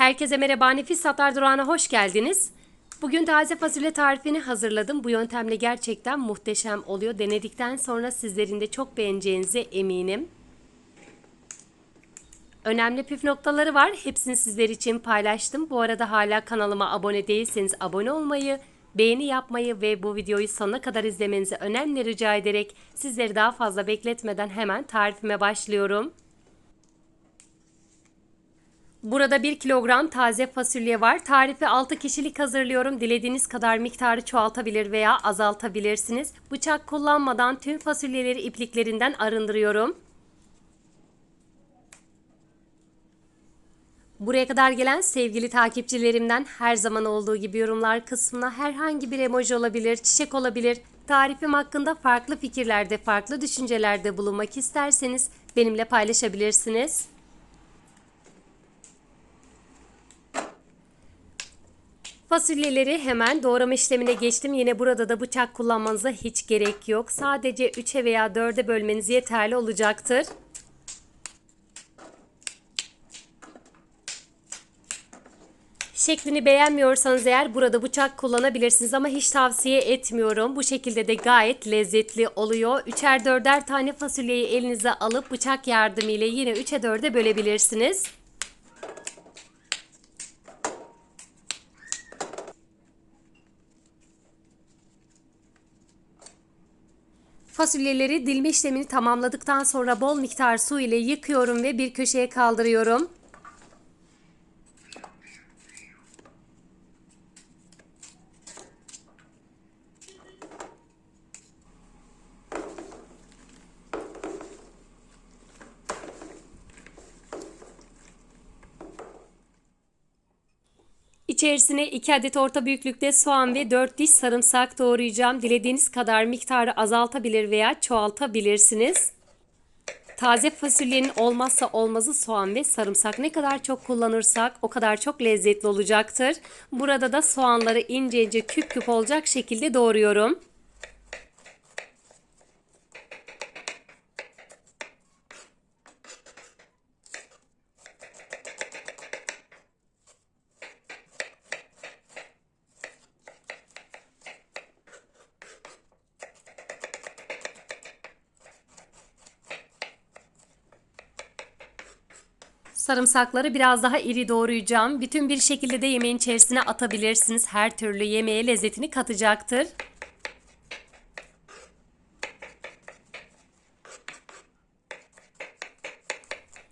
Herkese merhaba Nefis Satlar Durağı'na hoş geldiniz. Bugün taze fasulye tarifini hazırladım. Bu yöntemle gerçekten muhteşem oluyor. Denedikten sonra sizlerin de çok beğeneceğinize eminim. Önemli püf noktaları var. Hepsini sizler için paylaştım. Bu arada hala kanalıma abone değilseniz abone olmayı, beğeni yapmayı ve bu videoyu sonuna kadar izlemenizi önemli rica ederek sizleri daha fazla bekletmeden hemen tarifime başlıyorum. Burada 1 kilogram taze fasulye var. Tarifi 6 kişilik hazırlıyorum. Dilediğiniz kadar miktarı çoğaltabilir veya azaltabilirsiniz. Bıçak kullanmadan tüm fasulyeleri ipliklerinden arındırıyorum. Buraya kadar gelen sevgili takipçilerimden her zaman olduğu gibi yorumlar kısmına herhangi bir emoji olabilir, çiçek olabilir. Tarifim hakkında farklı fikirlerde, farklı düşüncelerde bulunmak isterseniz benimle paylaşabilirsiniz. Fasulyeleri hemen doğrama işlemine geçtim. Yine burada da bıçak kullanmanıza hiç gerek yok. Sadece 3'e veya 4'e bölmeniz yeterli olacaktır. Şeklini beğenmiyorsanız eğer burada bıçak kullanabilirsiniz ama hiç tavsiye etmiyorum. Bu şekilde de gayet lezzetli oluyor. 3'er 4'er tane fasulyeyi elinize alıp bıçak yardımıyla yine 3'e 4'e bölebilirsiniz. Fasulyeleri dilme işlemini tamamladıktan sonra bol miktar su ile yıkıyorum ve bir köşeye kaldırıyorum. İçerisine 2 adet orta büyüklükte soğan ve 4 diş sarımsak doğrayacağım. Dilediğiniz kadar miktarı azaltabilir veya çoğaltabilirsiniz. Taze fasulyenin olmazsa olmazı soğan ve sarımsak. Ne kadar çok kullanırsak o kadar çok lezzetli olacaktır. Burada da soğanları ince ince küp küp olacak şekilde doğruyorum. Sarımsakları biraz daha iri doğrayacağım. Bütün bir şekilde de yemeğin içerisine atabilirsiniz. Her türlü yemeğe lezzetini katacaktır.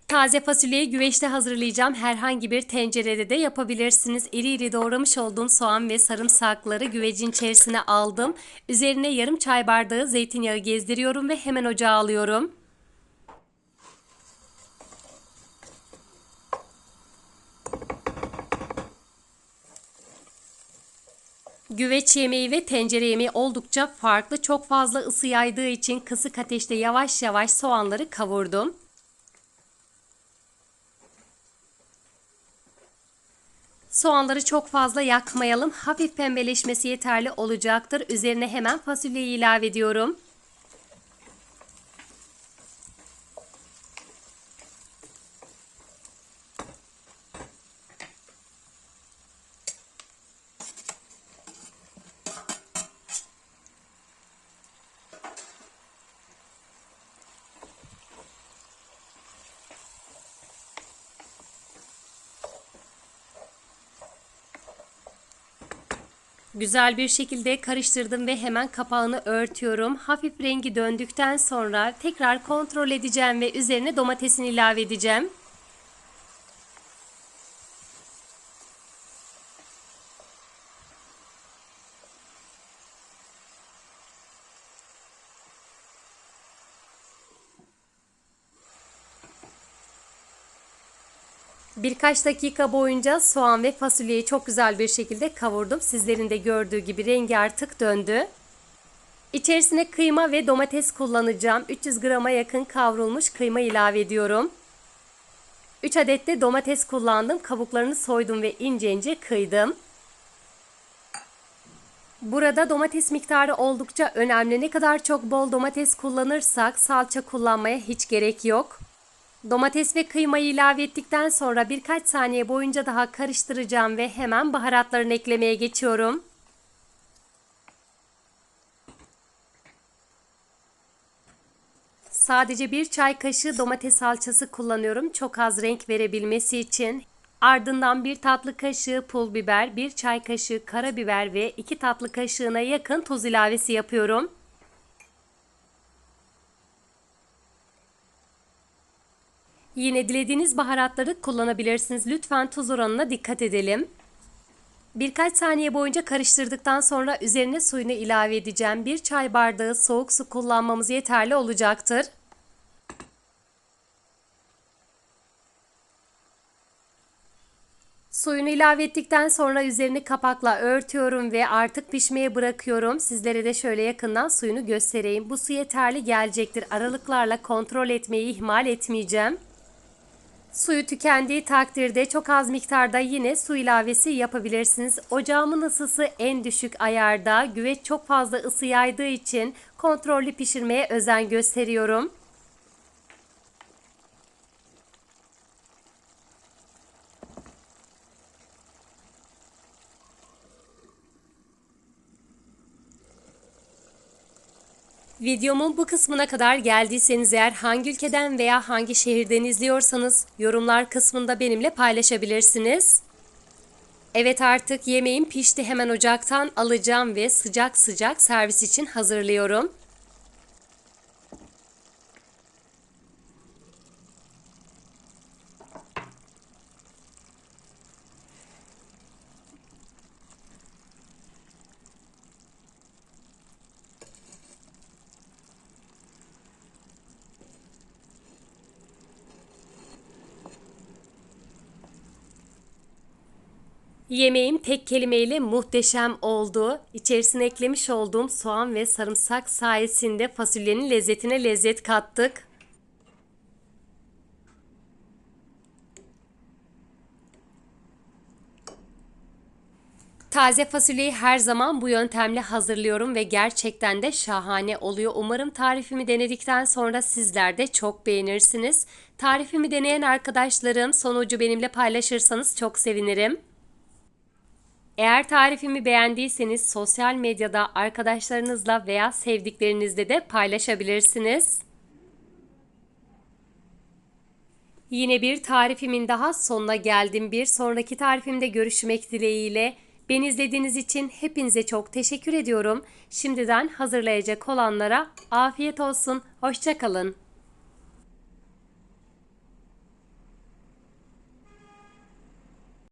Taze fasulyeyi güveçte hazırlayacağım. Herhangi bir tencerede de yapabilirsiniz. İri iri doğramış olduğum soğan ve sarımsakları güvecin içerisine aldım. Üzerine yarım çay bardağı zeytinyağı gezdiriyorum ve hemen ocağa alıyorum. Güveç yemeği ve tencere yemeği oldukça farklı. Çok fazla ısı yaydığı için kısık ateşte yavaş yavaş soğanları kavurdum. Soğanları çok fazla yakmayalım. Hafif pembeleşmesi yeterli olacaktır. Üzerine hemen fasulyeyi ilave ediyorum. Güzel bir şekilde karıştırdım ve hemen kapağını örtüyorum. Hafif rengi döndükten sonra tekrar kontrol edeceğim ve üzerine domatesini ilave edeceğim. Birkaç dakika boyunca soğan ve fasulyeyi çok güzel bir şekilde kavurdum. Sizlerin de gördüğü gibi rengi artık döndü. İçerisine kıyma ve domates kullanacağım. 300 grama yakın kavrulmuş kıyma ilave ediyorum. 3 adet de domates kullandım. Kabuklarını soydum ve ince ince kıydım. Burada domates miktarı oldukça önemli. Ne kadar çok bol domates kullanırsak salça kullanmaya hiç gerek yok. Domates ve kıymayı ilave ettikten sonra birkaç saniye boyunca daha karıştıracağım ve hemen baharatlarını eklemeye geçiyorum. Sadece bir çay kaşığı domates salçası kullanıyorum çok az renk verebilmesi için. Ardından bir tatlı kaşığı pul biber, bir çay kaşığı karabiber ve iki tatlı kaşığına yakın tuz ilavesi yapıyorum. Yine dilediğiniz baharatları kullanabilirsiniz. Lütfen tuz oranına dikkat edelim. Birkaç saniye boyunca karıştırdıktan sonra üzerine suyunu ilave edeceğim. Bir çay bardağı soğuk su kullanmamız yeterli olacaktır. Suyunu ilave ettikten sonra üzerini kapakla örtüyorum ve artık pişmeye bırakıyorum. Sizlere de şöyle yakından suyunu göstereyim. Bu su yeterli gelecektir. Aralıklarla kontrol etmeyi ihmal etmeyeceğim. Suyu tükendiği takdirde çok az miktarda yine su ilavesi yapabilirsiniz. Ocağımın ısısı en düşük ayarda. Güveç çok fazla ısı yaydığı için kontrollü pişirmeye özen gösteriyorum. Videomun bu kısmına kadar geldiyseniz eğer hangi ülkeden veya hangi şehirden izliyorsanız yorumlar kısmında benimle paylaşabilirsiniz. Evet artık yemeğim pişti hemen ocaktan alacağım ve sıcak sıcak servis için hazırlıyorum. Yemeğim tek kelimeyle muhteşem oldu. İçerisine eklemiş olduğum soğan ve sarımsak sayesinde fasulyenin lezzetine lezzet kattık. Taze fasulyeyi her zaman bu yöntemle hazırlıyorum ve gerçekten de şahane oluyor. Umarım tarifimi denedikten sonra sizler de çok beğenirsiniz. Tarifimi deneyen arkadaşlarım sonucu benimle paylaşırsanız çok sevinirim. Eğer tarifimi beğendiyseniz sosyal medyada arkadaşlarınızla veya sevdiklerinizle de paylaşabilirsiniz. Yine bir tarifimin daha sonuna geldim. Bir sonraki tarifimde görüşmek dileğiyle. Beni izlediğiniz için hepinize çok teşekkür ediyorum. Şimdiden hazırlayacak olanlara afiyet olsun. Hoşçakalın.